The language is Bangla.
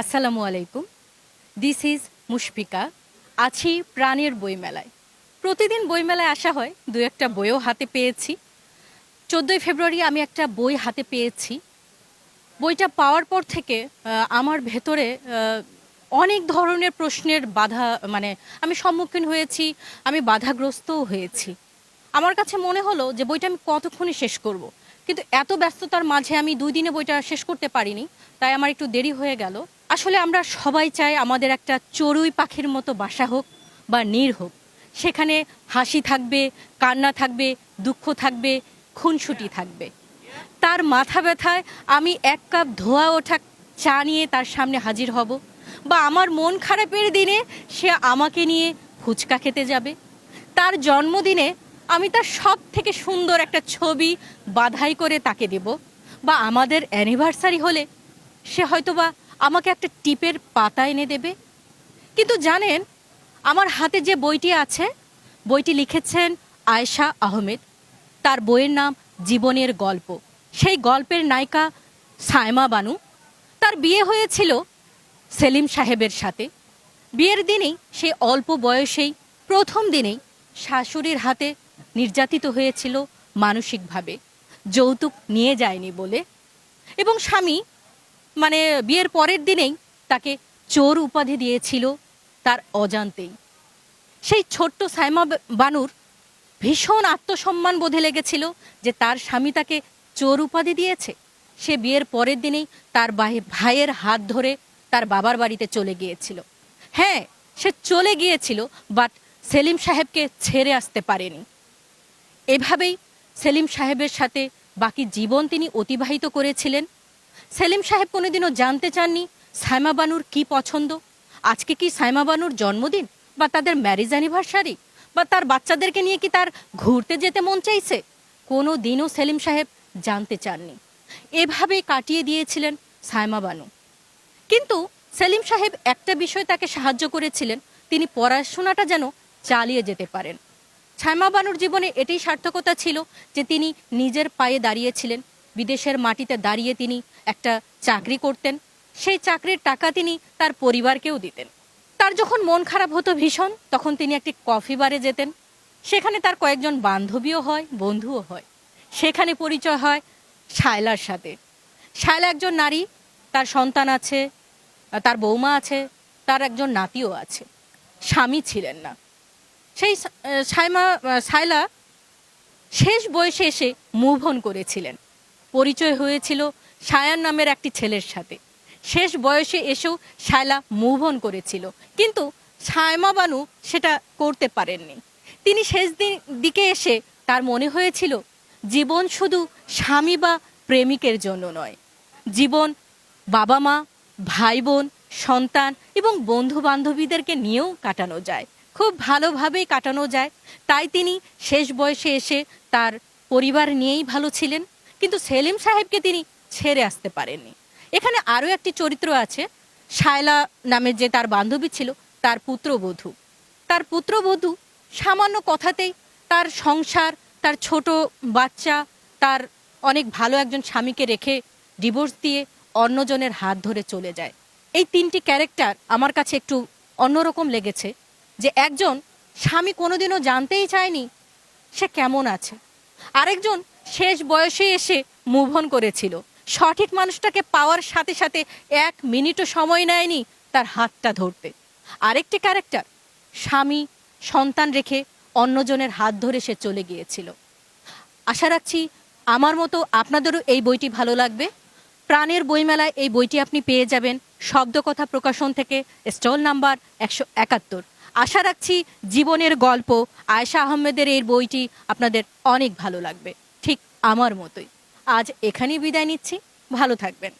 আসসালামু আলাইকুম। This is Mushfika. আছি প্রাণের বইমেলায়। প্রতিদিন বইমেলায় আসা হয়, দু একটা বইও হাতে পেয়েছি। চোদ্দোই ফেব্রুয়ারি আমি একটা বই হাতে পেয়েছি। বইটা পাওয়ার পর থেকে আমার ভেতরে অনেক ধরনের প্রশ্নের বাধা মানে আমি সম্মুখীন হয়েছি, আমি বাধাগ্রস্তও হয়েছি। আমার কাছে মনে হলো যে বইটা আমি কতক্ষণে শেষ করব। কিন্তু এত ব্যস্ততার মাঝে আমি দুই দিনে বইটা শেষ করতে পারিনি, তাই আমার একটু দেরি হয়ে গেল। আসলে আমরা সবাই চাই আমাদের একটা চড়ুই পাখির মতো বাসা হোক বা নীর হোক। সেখানে হাসি থাকবে, কান্না থাকবে, দুঃখ থাকবে, খুনসুটি থাকবে। তার মাথা ব্যথায় আমি এক কাপ ধোয়া ওঠা চা নিয়ে তার সামনে হাজির হব বা আমার মন খারাপের দিনে সে আমাকে নিয়ে ফুচকা খেতে যাবে। তার জন্মদিনে আমি তার সব থেকে সুন্দর একটা ছবি বাধাই করে তাকে দেব। বা আমাদের অ্যানিভার্সারি হলে সে হয়তোবা আমাকে একটা টিপের পাতা এনে দেবে। কিন্তু জানেন, আমার হাতে যে বইটি আছে, বইটি লিখেছেন আয়েশা আহমেদ। তার বইয়ের নাম জীবনের গল্প। সেই গল্পের নায়িকা সায়মা বানু। তার বিয়ে হয়েছিল সেলিম সাহেবের সাথে। বিয়ের দিনেই সে অল্প বয়সেই প্রথম দিনেই শাশুড়ির হাতে নির্যাতিত হয়েছিল মানসিকভাবে। যৌতুক নিয়ে যায়নি বলে। এবং স্বামী মানে বিয়ের পরের দিনেই তাকে চোর উপাধি দিয়েছিল তার অজান্তেই। সেই ছোট্ট সাইমা বানুর ভীষণ আত্মসম্মান বোধে লেগেছিল যে তার স্বামী তাকে চোর উপাধি দিয়েছে। সে বিয়ের পরের দিনেই তার ভাই- ভাইয়ের হাত ধরে তার বাবার বাড়িতে চলে গিয়েছিল। হ্যাঁ সে চলে গিয়েছিল, বাট সেলিম সাহেবকে ছেড়ে আসতে পারেনি। এভাবেই সেলিম সাহেবের সাথে বাকি জীবন তিনি অতিবাহিত করেছিলেন। সেলিম সাহেব কোনোদিনও জানতে চাননি সাইমা বানুর কি পছন্দ। আজকে কি সাইমা বানুর জন্মদিন? বা তাদের ম্যারেজ অ্যানিভার্সারি? বা তার বাচ্চাদেরকে নিয়ে কি তার ঘুরতে যেতে মন চাইছে? কোনো দিনও সেলিম সাহেব জানতে চাননি। এভাবে কাটিয়ে দিয়েছিলেন সাইমা বানু। কিন্তু সেলিম সাহেব একটা বিষয় তাকে সাহায্য করেছিলেন। তিনি পড়াশোনাটা যেন চালিয়ে যেতে পারেন। ছায়মা বানুর জীবনে এটাই সার্থকতা ছিল যে তিনি নিজের পায়ে দাঁড়িয়েছিলেন। বিদেশের মাটিতে দাঁড়িয়ে তিনি একটা চাকরি করতেন। সেই চাকরির টাকা তিনি তার পরিবারকেও দিতেন। তার যখন মন খারাপ হতো ভীষণ, তখন তিনি একটি কফি বারে যেতেন। সেখানে তার কয়েকজন বান্ধবীও হয়, বন্ধুও হয়। সেখানে পরিচয় হয় শায়লার সাথে। শায়লা একজন নারী, তার সন্তান আছে, তার বৌমা আছে, তার একজন নাতিও আছে। স্বামী ছিলেন না। সেই সাইমা সাইলা শেষ বয়সে এসে মুভ অন করেছিলেন। পরিচয় হয়েছিল সায়ান নামের একটি ছেলের সাথে। শেষ বয়সে এসেও শায়লা মুভ অন করেছিল। কিন্তু সায়মা বানু সেটা করতে পারেননি। তিনি শেষ দিন দিকে এসে তার মনে হয়েছিল, জীবন শুধু স্বামী বা প্রেমিকের জন্য নয়। জীবন বাবা মা ভাই বোন সন্তান এবং বন্ধু বান্ধবীদেরকে নিয়েও কাটানো যায়। খুব ভালোভাবেই কাটানো যায়। তাই তিনি শেষ বয়সে এসে তার পরিবার নিয়েই ভালো ছিলেন। কিন্তু সেলিম সাহেবকে তিনি ছেড়ে আসতে পারেননি। এখানে আরও একটি চরিত্র আছে, শায়লা নামের যে তার বান্ধবী ছিল, তার পুত্রবধূ। তার পুত্রবধূ সামান্য কথাতেই তার সংসার, তার ছোট বাচ্চা, তার অনেক ভালো একজন স্বামীকে রেখে ডিভোর্স দিয়ে অন্যজনের হাত ধরে চলে যায়। এই তিনটি ক্যারেক্টার আমার কাছে একটু অন্যরকম লেগেছে। যে একজন স্বামী কোনোদিনও জানতেই চায়নি সে কেমন আছে। আরেকজন শেষ বয়সে এসে মুভন করেছিল। সঠিক মানুষটাকে পাওয়ার সাথে সাথে এক মিনিটও সময় নেয়নি তার হাতটা ধরতে। আরেকটি ক্যারেক্টার স্বামী, সন্তান রেখে অন্যজনের হাত ধরে সে চলে গিয়েছিল। আশা রাখছি আমার মতো আপনাদেরও এই বইটি ভালো লাগবে। প্রাণের বইমেলায় এই বইটি আপনি পেয়ে যাবেন শব্দকথা প্রকাশন থেকে স্টল নাম্বার একশো একাত্তর। আশা রাখছি জীবনের গল্প আয়েশা আহমেদের এই বইটি আপনাদের অনেক ভালো লাগবে, ঠিক আমার মতোই। আজ এখানেই বিদায় নিচ্ছি, ভালো থাকবেন।